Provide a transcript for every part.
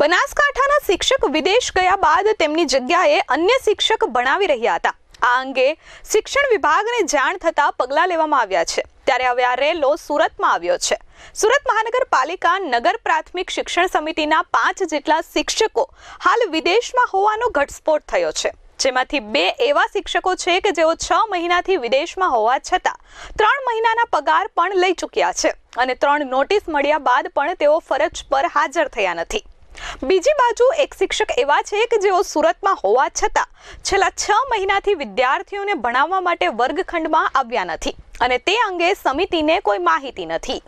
બનાસકાંઠાના શિક્ષક વિદેશ ગયા બાદ તેમની જગ્યાએ અન્ય શિક્ષક ભણાવી રહ્યા હતા. આ અંગે શિક્ષણ વિભાગને જાણ થતાં પગલાં લેવામાં આવ્યા છે. ત્યારે હવે આ રેલો સુરતમાં આવ્યો છે. સુરત મહાનગરપાલિકા નગર પ્રાથમિક શિક્ષણ સમિતિના પાંચ જેટલા શિક્ષકો હાલ વિદેશમાં હોવાનો ઘટસ્ફોટ થયો છે. જેમાંથી બે એવા શિક્ષકો છે કે જેઓ છ મહિનાથી વિદેશમાં હોવા છતાં ત્રણ મહિનાના પગાર પણ લઈ ચૂક્યા છે. અને ત્રણ નોટિસ મળ્યા બાદ પણ તેઓ ફરજ પર હાજર થયા નથી. બીજી બાજુ એક શિક્ષક એવા છે કે જેઓ સુરતમાં હોવા છતાં છેલ્લા છ મહિનાથી વિદ્યાર્થીઓને ભણાવવા માટે વર્ગખંડમાં આવ્યા નથી અને તે અંગે સમિતિને કોઈ માહિતી નથી.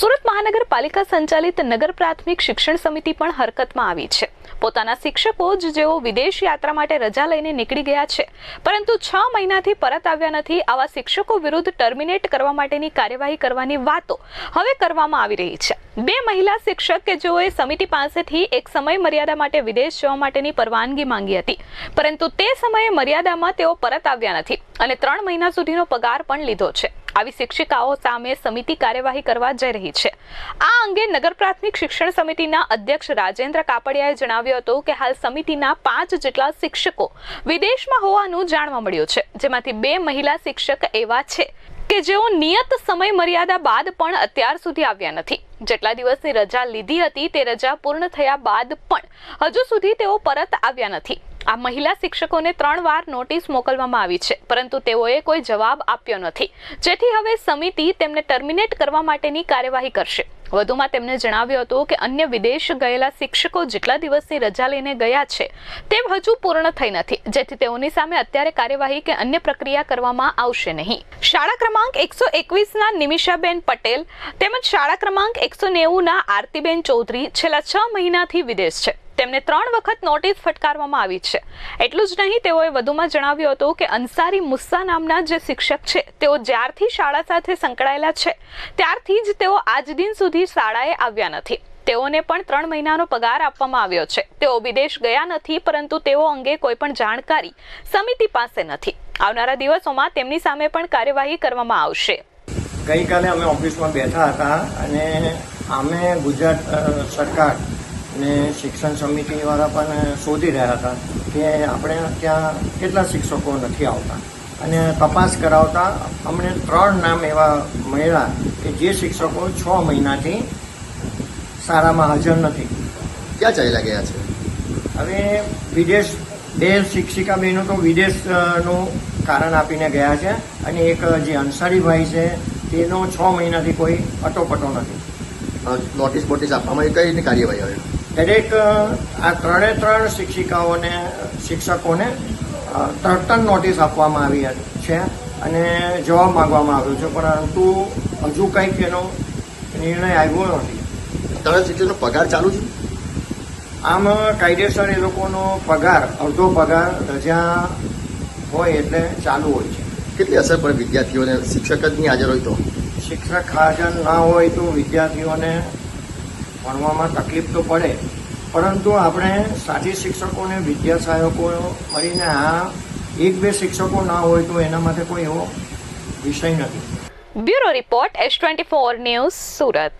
સુરત મહાનગરપાલિકા સંચાલિત નગર પ્રાથમિક શિક્ષણ સમિતિ પણ હરકતમાં આવી છે. પોતાના શિક્ષકો જ જેઓ વિદેશ યાત્રા માટે રજા લઈને નીકળી ગયા છે. પરંતુ છ મહિનાથી પરત આવ્યા નથી. આવા શિક્ષકો વિરુદ્ધ ટર્મિનેટ કરવા માટેની કાર્યવાહી કરવાની વાતો હવે કરવામાં આવી રહી છે. બે મહિલા શિક્ષક કે જેઓએ સમિતિ પાસેથી એક સમય મર્યાદા માટે વિદેશ જવા માટેની પરવાનગી માંગી હતી. પરંતુ તે સમયે મર્યાદામાં તેઓ પરત આવ્યા નથી અને ત્રણ મહિના સુધીનો પગાર પણ લીધો છે. આવી શિક્ષિકાઓ સામે સમિતિ કાર્યવાહી કરવા જઈ રહી છે. આ અંગે નગર પ્રાથમિક શિક્ષણ સમિતિના અધ્યક્ષ રાજેન્દ્ર કાપડિયાએ જણાવ્યું હતું કે હાલ સમિતિના પાંચ જેટલા શિક્ષકો વિદેશમાં હોવાનું જાણવા મળ્યું છે, જેમાંથી બે મહિલા શિક્ષક એવા છે કે જેઓ નિયત સમય મર્યાદા બાદ પણ અત્યાર સુધી આવ્યા નથી. જેટલા દિવસની રજા લીધી હતી તે રજા પૂર્ણ થયા બાદ પણ હજુ સુધી તેઓ પરત આવ્યા નથી. આ મહિલા શિક્ષકોને ત્રણ વાર નોટિસ મોકલવામાં આવી છે, પરંતુ તેઓએ કોઈ જવાબ આપ્યો નથી. જેથી હવે સમિતિ તેમને ટર્મિનેટ કરવા માટેની કાર્યવાહી કરશે. વધુમાં તેમણે જણાવ્યું હતું કે અન્ય વિદેશ ગયેલા શિક્ષકો જેટલા દિવસની રજા લઈને ગયા છે તે હજુ પૂર્ણ થઈ નથી. જેથી તેઓની સામે અત્યારે કાર્યવાહી કે અન્ય પ્રક્રિયા કરવામાં આવશે નહીં. શાળા ક્રમાંક એકસો એકવીસના નિમિષાબેન પટેલ તેમજ શાળા ક્રમાંક એકસો નેવુંના આરતીબેન ચૌધરી છેલ્લા છ મહિનાથી વિદેશ છે. તેમને ત્રણ વખત નોટિસ ફટકારવામાં આવી છે. એટલું જ નહીં, તેઓએ વધુમાં જણાવ્યું હતું કે અંસારી મુસ્સા નામના જે શિક્ષક છે, તેઓ જ્યારથી શાળા સાથે સંકળાયેલા છે, ત્યારથી જ તેઓ આજ દિન સુધી શાળાએ આવ્યા નથી. તેઓને પણ ત્રણ મહિનાનો પગાર આપવામાં આવ્યો છે. તેઓ વિદેશ ગયા નથી, પરંતુ તેઓ અંગે કોઈ પણ જાણકારી સમિતિ પાસે નથી. આવનારા દિવસોમાં તેમની સામે પણ કાર્યવાહી કરવામાં આવશે. ગઈકાલે અમે ઓફિસમાં બેઠા હતા અને અમે ગુજરાત સરકાર ને શિક્ષણ સમિતિવાળા પણ શોધી રહ્યા હતા કે આપણે ત્યાં કેટલા શિક્ષકો નથી આવતા. અને તપાસ કરાવતા અમને ત્રણ નામ એવા મળ્યા કે જે શિક્ષકો છ મહિનાથી શાળામાં હાજર નથી. ક્યાં ચાલ્યા ગયા છે? હવે વિદેશ બે શિક્ષિકા બહેનો તો વિદેશનું કારણ આપીને ગયા છે અને એક જે અંસારીભાઈ છે તેનો છ મહિનાથી કોઈ અટોપટો નથી. નોટિસ બોટિસ આપવામાં આવી કઈ કાર્યવાહી હવે દરેક આ ત્રણે ત્રણ શિક્ષિકાઓને શિક્ષકોને તરત નોટિસ આપવામાં આવી છે અને જવાબ માંગવામાં આવ્યો છે પરંતુ હજુ કંઈક એનો નિર્ણય આવ્યો નથી. ત્રણ શિક્ષકનો પગાર ચાલુ છે? આમ કાયદેસર એ લોકોનો પગાર અડધો પગાર રજા હોય એટલે ચાલુ હોય છે. કેટલી અસર પડે વિદ્યાર્થીઓને? શિક્ષક જ નહીં હાજર હોય તો? શિક્ષક હાજર ના હોય તો વિદ્યાર્થીઓને ભણવામાં તકલીફ તો પડે, પરંતુ આપણે સાથી શિક્ષકોને વિદ્યા સહાયકો મળીને આ એક બે શિક્ષકો ના હોય તો એના માટે કોઈ એવો વિષય નથી. Bureau report S twenty four news Surat.